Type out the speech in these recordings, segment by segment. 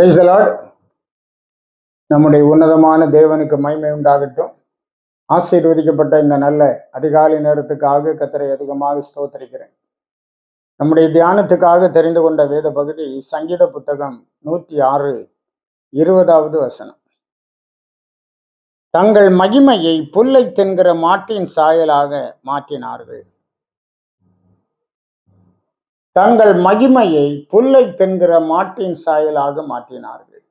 Price நம்முடைய உன்னதமான தேவனுக்கு மய்மை உண்டாகட்டும். ஆசீர்வதிக்கப்பட்ட இந்த நல்ல அதிகாலை நேரத்துக்காக கத்தரை அதிகமாக ஸ்தோத்தரிக்கிறேன். நம்முடைய தியானத்துக்காக தெரிந்து கொண்ட வேத பகுதி சங்கீத புத்தகம் நூற்றி ஆறு இருபதாவது வசனம். தங்கள் மகிமையை புல்லை தின்கிற மாட்டின் சாயலாக மாற்றினார்கள். தங்கள் மகிமையை புல்லை தென்கிற மாட்டின் சாயலாக மாற்றினார்கள்.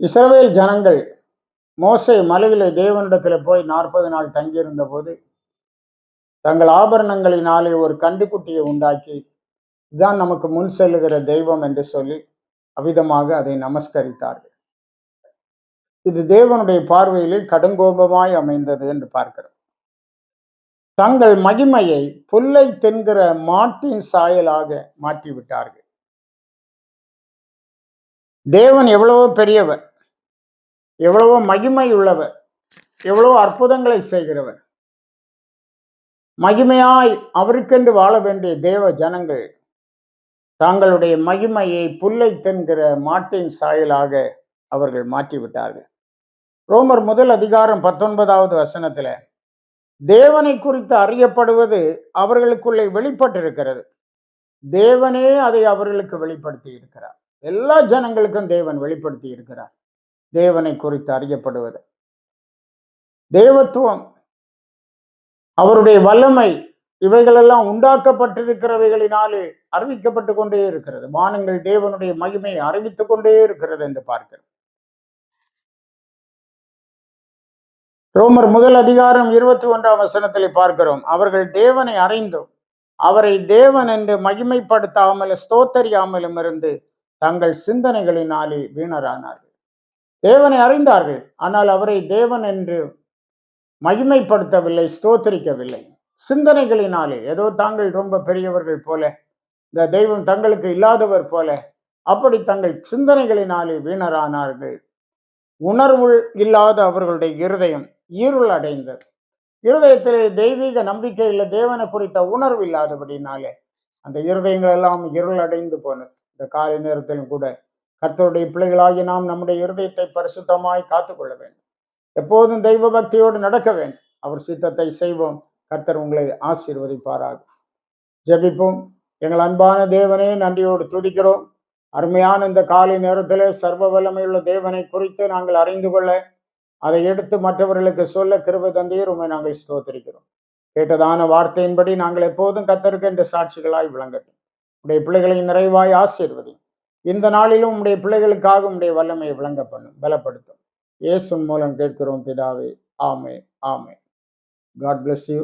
இஸ்ரவேல் ஜனங்கள் மோசை மலையிலே தேவனிடத்தில் போய் நாற்பது நாள் தங்கியிருந்த போது தங்கள் ஆபரணங்களினாலே ஒரு கண்டுக்குட்டியை உண்டாக்கி இதுதான் நமக்கு முன் செல்லுகிற தெய்வம் என்று சொல்லி அவிதமாக அதை நமஸ்கரித்தார்கள். இது தேவனுடைய பார்வையிலே கடுங்கோபமாய் அமைந்தது என்று பார்க்கிறோம். தங்கள் மகிமையை புல்லை தென்கிற மாட்டின் சாயலாக மாற்றிவிட்டார்கள். தேவன் எவ்வளவோ பெரியவர் எவ்வளவோ மகிமை உள்ளவர் எவ்வளவோ அற்புதங்களை செய்கிறவர். மகிமையாய் அவருக்கென்று வாழ வேண்டிய தேவ ஜனங்கள் தங்களுடைய மகிமையை புல்லை தென்கிற மாட்டின் சாயலாக அவர்கள் மாற்றிவிட்டார்கள். ரோமர் முதல் அதிகாரம் பத்தொன்பதாவது வசனத்தில் தேவனை குறித்து அறியப்படுவது அவர்களுக்குள்ளே வெளிப்பட்டிருக்கிறது. தேவனே அதை அவர்களுக்கு வெளிப்படுத்தி இருக்கிறார். எல்லா ஜனங்களுக்கும் தேவன் வெளிப்படுத்தி இருக்கிறார். தேவனை குறித்து அறியப்படுவது. தேவத்துவம் அவருடைய வல்லமை இவைகளெல்லாம் உண்டாக்கப்பட்டிருக்கிறவைகளினாலே அறிவிக்கப்பட்டு கொண்டே இருக்கிறது. வானங்கள் தேவனுடைய மகிமையை அறிவித்துக் கொண்டே இருக்கிறது என்று பார்க்கிறோம். ரோமர் முதல் அதிகாரம் இருபத்தி ஒன்றாம் வசனத்தில் பார்க்கிறோம். அவர்கள் தேவனை அறிந்தும் அவரை தேவன் என்று மகிமைப்படுத்தாமல் ஸ்தோத்தரியாமலும் இருந்து தங்கள் சிந்தனைகளினாலே வீணரானார்கள். தேவனை அறிந்தார்கள் ஆனால் அவரை தேவன் என்று மகிமைப்படுத்தவில்லை ஸ்தோத்தரிக்கவில்லை. சிந்தனைகளினாலே ஏதோ தாங்கள் ரொம்ப பெரியவர்கள் போல இந்த தெய்வம் தங்களுக்கு இல்லாதவர் போல அப்படி தங்கள் சிந்தனைகளினாலே வீணரானார்கள். உணர்வு இல்லாத அவர்களுடைய இருதயம் ஈருள் அடைந்தது. இருதயத்திலே தெய்வீக நம்பிக்கை இல்லை தேவனை குறித்த உணர்வு இல்லாதபடினாலே அந்த இருதயங்கள் எல்லாம் இருள் அடைந்து போனது. இந்த காலை நேரத்திலும் கூட கர்த்தருடைய பிள்ளைகளாகி நாம் நம்முடைய இருதயத்தை பரிசுத்தமாய் காத்துக்கொள்ள வேண்டும். எப்போதும் தெய்வ பக்தியோடு நடக்க வேண்டும். அவர் சித்தத்தை செய்வோம். கர்த்தர் உங்களை ஆசீர்வதிப்பாராக. ஜெபிப்போம். எங்கள் அன்பான தேவனே நன்றியோடு துதிக்கிறோம். அருமையான இந்த காலை நேரத்தில் சர்வ வல்லமையுள்ள தேவனை குறித்து நாங்கள் அறிந்து கொள்ள அதை எடுத்து மற்றவர்களுக்கு சொல்ல கிருப தந்தீர். உண்மை நாங்கள் ஸ்தோத்திருக்கிறோம். கேட்டதான வார்த்தையின்படி நாங்கள் எப்போதும் கத்தருக்கு என்ற சாட்சிகளாய் விளங்கட்டும். உடைய பிள்ளைகளை நிறைவாய் ஆசீர்வதி இந்த நாளிலும் உடைய பிள்ளைகளுக்காக உடைய வல்லமையை விளங்க பண்ணும் பலப்படுத்தும். இயேசுன் மூலம் கேட்கிறோம் பிதாவே. ஆமே ஆமே காட் பிளஸ் யூ